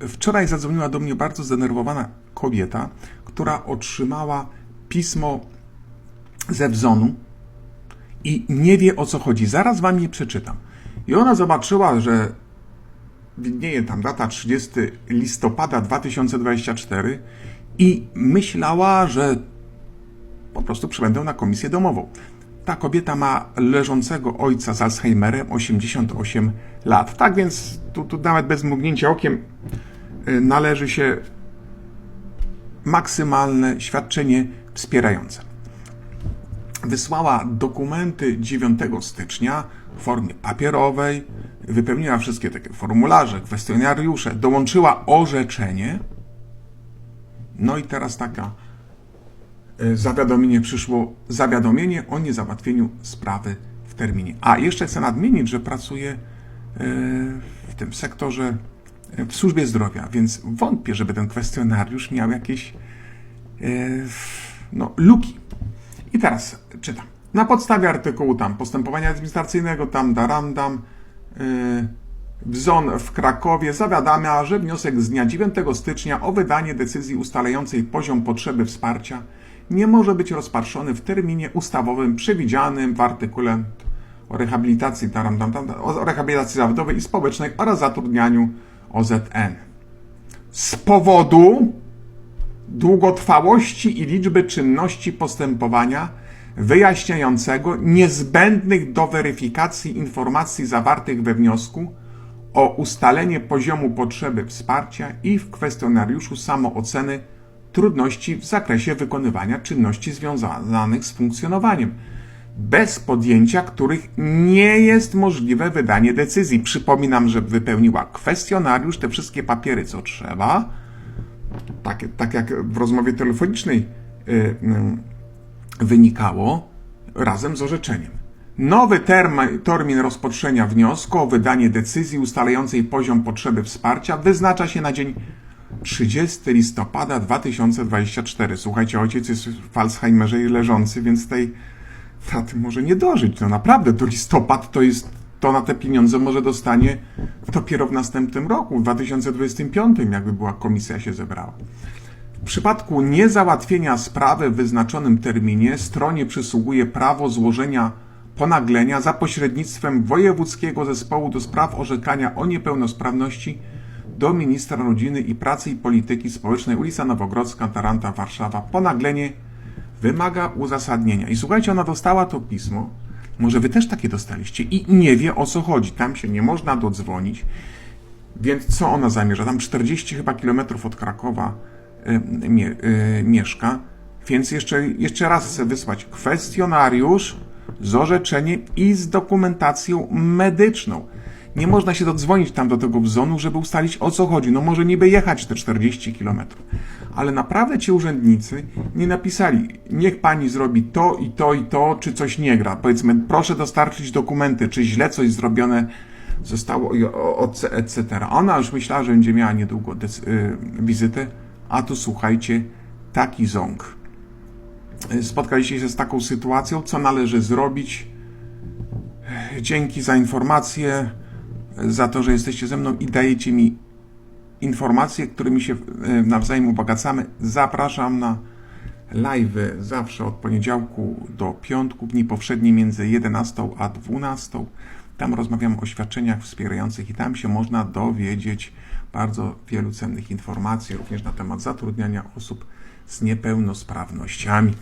Wczoraj zadzwoniła do mnie bardzo zdenerwowana kobieta, która otrzymała pismo ze wzonu i nie wie o co chodzi. Zaraz wam je przeczytam. I ona zobaczyła, że widnieje tam data 30 listopada 2024 i myślała, że po prostu przybędę na komisję domową. Ta kobieta ma leżącego ojca z Alzheimerem 88 lat. Tak więc tu, tu nawet bez mrugnięcia okiem należy się maksymalne świadczenie wspierające. Wysłała dokumenty 9 stycznia w formie papierowej, wypełniła wszystkie takie formularze, kwestionariusze, dołączyła orzeczenie. No i teraz taka e, zawiadomienie przyszło, zawiadomienie o niezałatwieniu sprawy w terminie. A jeszcze chcę nadmienić, że pracuję e, w tym sektorze w służbie zdrowia, więc wątpię, żeby ten kwestionariusz miał jakieś e, no, luki. I teraz czytam. Na podstawie artykułu tam postępowania administracyjnego, tam darandam, yy, WZON w Krakowie zawiadamia, że wniosek z dnia 9 stycznia o wydanie decyzji ustalającej poziom potrzeby wsparcia nie może być rozpatrzony w terminie ustawowym przewidzianym w artykule o rehabilitacji, taram, tam, tam, o rehabilitacji zawodowej i społecznej oraz zatrudnianiu OZN. Z powodu długotrwałości i liczby czynności postępowania wyjaśniającego niezbędnych do weryfikacji informacji zawartych we wniosku o ustalenie poziomu potrzeby wsparcia i w kwestionariuszu samooceny trudności w zakresie wykonywania czynności związanych z funkcjonowaniem, bez podjęcia których nie jest możliwe wydanie decyzji. Przypominam, że wypełniła kwestionariusz, te wszystkie papiery, co trzeba, tak, tak jak w rozmowie telefonicznej y, y, wynikało, razem z orzeczeniem. Nowy term, termin rozpatrzenia wniosku o wydanie decyzji ustalającej poziom potrzeby wsparcia wyznacza się na dzień 30 listopada 2024. Słuchajcie, ojciec jest w Alzheimerze i leżący, więc tej daty może nie dożyć. No naprawdę, do listopad to jest, to na te pieniądze może dostanie dopiero w następnym roku, w 2025, jakby była komisja się zebrała. W przypadku niezałatwienia sprawy w wyznaczonym terminie stronie przysługuje prawo złożenia ponaglenia za pośrednictwem Wojewódzkiego Zespołu do Spraw Orzekania o Niepełnosprawności do Ministra Rodziny i Pracy i Polityki Społecznej ulica Nowogrodzka, Taranta, Warszawa. Ponaglenie wymaga uzasadnienia. I słuchajcie, ona dostała to pismo, może wy też takie dostaliście i nie wie o co chodzi. Tam się nie można dodzwonić. Więc co ona zamierza? Tam 40 chyba kilometrów od Krakowa y, y, mieszka. Więc jeszcze, jeszcze raz chcę wysłać kwestionariusz z orzeczeniem i z dokumentacją medyczną. Nie można się dodzwonić tam do tego wzonu, żeby ustalić o co chodzi. No może niby jechać te 40 kilometrów. Ale naprawdę ci urzędnicy nie napisali, niech pani zrobi to i to i to, czy coś nie gra. Powiedzmy, proszę dostarczyć dokumenty, czy źle coś zrobione zostało, etc. Ona już myślała, że będzie miała niedługo y, wizytę, a tu słuchajcie, taki ząg. Spotkaliście się z taką sytuacją, co należy zrobić. Dzięki za informację, za to, że jesteście ze mną i dajecie mi informacje, którymi się e, nawzajem ubogacamy. Zapraszam na live zawsze od poniedziałku do piątku, dni powszedni między 11 a 12. Tam rozmawiam o świadczeniach wspierających i tam się można dowiedzieć bardzo wielu cennych informacji, również na temat zatrudniania osób z niepełnosprawnościami.